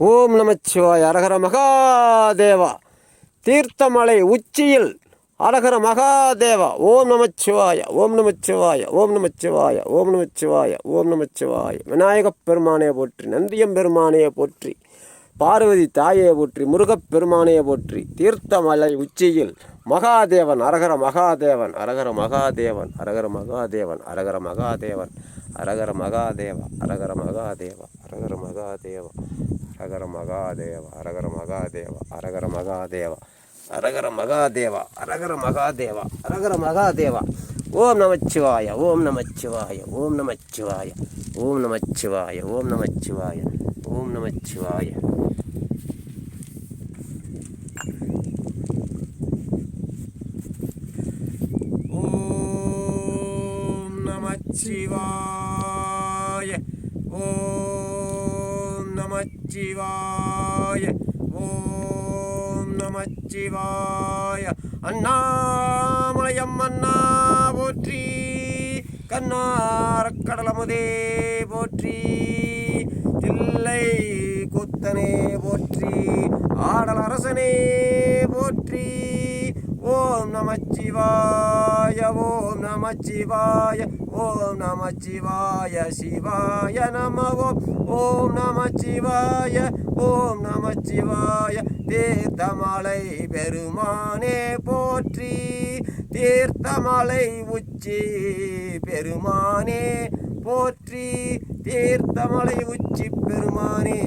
ஓம் நமச்சிவாய் அரகர மகாதேவா. தீர்த்தமலை உச்சியில் அரகர மகாதேவா. ஓம் நமச்சிவாய ஓம் நமச்சிவாய ஓம் நமச்சிவாய ஓம் நமச்சிவாய ஓம் நமச்சிவாய. விநாயகப் பெருமானையை போற்றி நந்தியம் பெருமானையை போற்றி பார்வதி தாயை போற்றி முருகப் பெருமானையை போற்றி தீர்த்தமலை உச்சியில் மகாதேவன் அரகர மகாதேவன் அரகர மகாதேவன் அரகர மகாதேவன் அரகர மகாதேவன் அரகர மகாதேவ அரகர மகாதேவ அரகர மகாதேவ. அரகர மகாதேவ அரகர மகாதேவ அரகர மகாதேவ அரகர மகாதேவ அரகர மகாதேவ அரகர மகாதேவ. ஓம் நமச்சிவாய ஓம் நமச்சிவாய ஓம் நமச்சிவாய ஓம் நமச்சிவாய ஓம் நமச்சிவாய ஓம் நமச்சிவாய. ஓம் நமச்சிவாய. நமச்சிவாய. ஓம் நமச்சிவாய. அண்ணாமலையம் அண்ணா போற்றி. கண்ணார கடலமுதே போற்றி. தில்லை குத்தனே போற்றி. ஆடல் அரசனே போற்றி. ஓம் நமச்சிவாய ஓம் நமச்சிவாய ஓம் நமச்சிவாய சிவாய நம ஓம் ஓம் நமச்சிவாய ஓம் நமச்சிவாய தீர்த்தமலை பெருமானே போற்றி தீர்த்தமலை உச்சி பெருமானே போற்றி தீர்த்தமலை உச்சி பெருமானே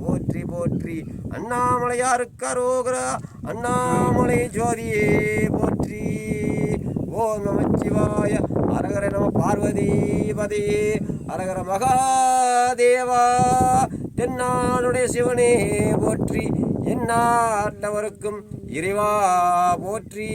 போற்றி போற்றி. அண்ணாமலையாருக்கு அரோகரா அண்ணாமலை ஜோதியே போற்றி. ஓம் நமச்சிவாய அரகர நம பார்வதிபதி. அரகர மகாதேவா. தென்னாளுடைய சிவனே போற்றி. எந்நாட்டவருக்கும் இறைவா போற்றி.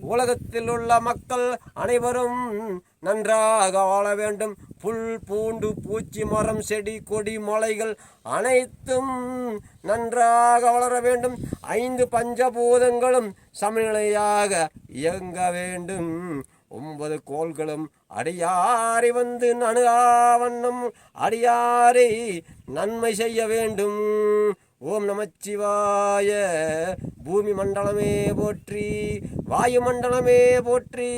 உலகத்தில் உள்ள மக்கள் அனைவரும் நன்றாக வாழ வேண்டும். புல் பூண்டு பூச்சி மரம் செடி கொடி மலைகள் அனைத்தும் நன்றாக வளர வேண்டும். ஐந்து பஞ்சபூதங்களும் சமநிலையாக இயங்க வேண்டும். ஒன்பது கோள்களும் அடியாரை வந்து நணுகாவண்ணம் அடியாரை நன்மை செய்ய வேண்டும். ஓம் நமச்சிவாய. பூமி மண்டலமே போற்றி வாயு மண்டலமே போற்றி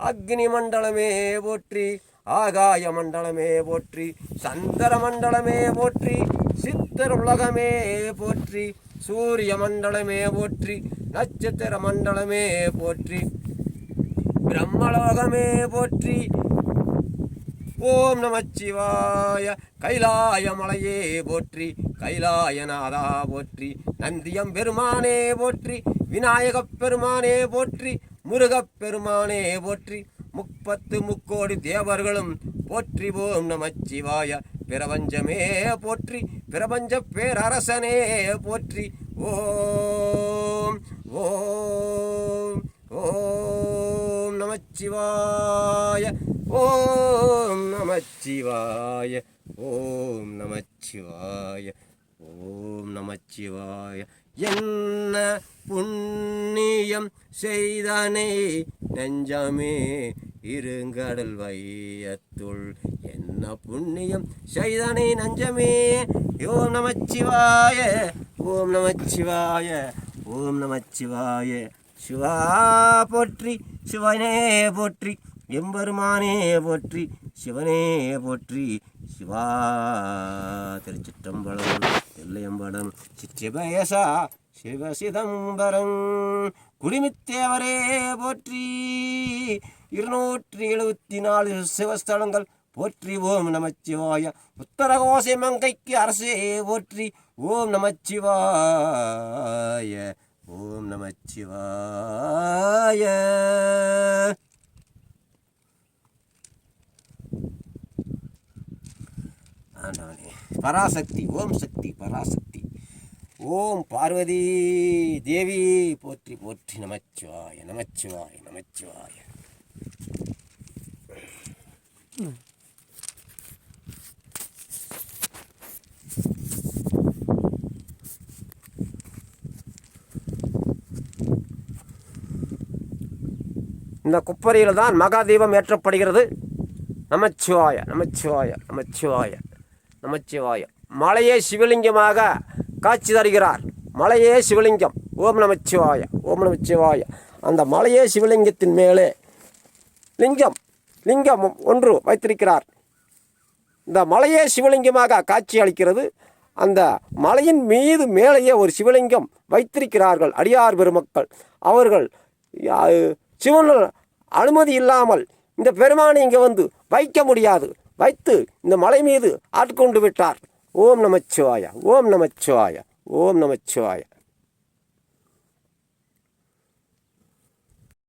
அக்னி மண்டலமே போற்றி ஆகாய மண்டலமே போற்றி சந்திர மண்டலமே போற்றி சித்தர் உலகமே போற்றி சூரிய மண்டலமே போற்றி நட்சத்திர மண்டலமே போற்றி பிரம்மலோகமே போற்றி ஓம் நமச்சிவாய. கைலாய மலையே போற்றி கைலாயநாதா போற்றி நந்தியம் பெருமானே போற்றி விநாயகப் பெருமானே போற்றி முருகப் பெருமானே போற்றி முப்பத்து முக்கோடி தேவர்களும் போற்றி ஓம் நமச்சிவாய. பிரபஞ்சமே போற்றி பிரபஞ்ச பேரரசனே போற்றி ஓம் ஓம் ஓம் நமச்சிவாய. ஓம். நமச்சிவாய ஓம் நமச்சிவாய ஓம் நமச்சிவாய என்ன புண்ணியம் செய்தானே நெஞ்சமே இருங்கடல் வையத்துள் என்ன புண்ணியம் செய்தானே நஞ்சமே ஓம் நமச்சிவாய ஓம் நமச்சிவாய ஓம் நமச்சிவாய சிவா போற்றி சிவனே போற்றி எம்பெருமானே போற்றி சிவனே போற்றி. சிவா திருச்சிற்றம்பலம் தில்லையம்பலம் சிற்றிபயசா சிவசிதம்பரம் குடிமித்தேவரே போற்றி. இருநூற்றி எழுபத்தி நாலு சிவஸ்தலங்கள் போற்றி. ஓம் நமச்சிவாய. உத்தரகோசை மங்கைக்கு அரசே போற்றி. ஓம் நமச்சிவாய. ஓம் நமச்சிவாய. நானே. பராசக்தி ஓம் சக்தி பராசக்தி. ஓம் பார்வதி தேவி போற்றி போற்றி நமச்சிவாய நமச்சிவாய நமச்சிவாய. இந்த குப்பரையில் தான் மகாதீபம் ஏற்றப்படுகிறது. நமச்சிவாய நமச்சிவாய நமச்சிவாய. நமச்சிவாயம். மலையே சிவலிங்கமாக காட்சி தருகிறார். மலையே சிவலிங்கம். ஓம் நமச்சிவாய ஓம் நமச்சிவாய அந்த மலையே சிவலிங்கத்தின் மேலே லிங்கம் லிங்கம் ஒன்று வைத்திருக்கிறார். இந்த மலையே சிவலிங்கமாக காட்சி அளிக்கிறது. அந்த மலையின் மீது மேலேயே ஒரு சிவலிங்கம் வைத்திருக்கிறார்கள் அடியார் பெருமக்கள். அவர்கள் சிவன் அனுமதி இல்லாமல் இந்த பெருமானை இங்கே வந்து வைக்க முடியாது. வைத்து இந்த மலை மீது ஆட்கொண்டு விட்டார். ஓம் நமச்சிவாய ஓம் நமச்சிவாய ஓம் நமச்சிவாய.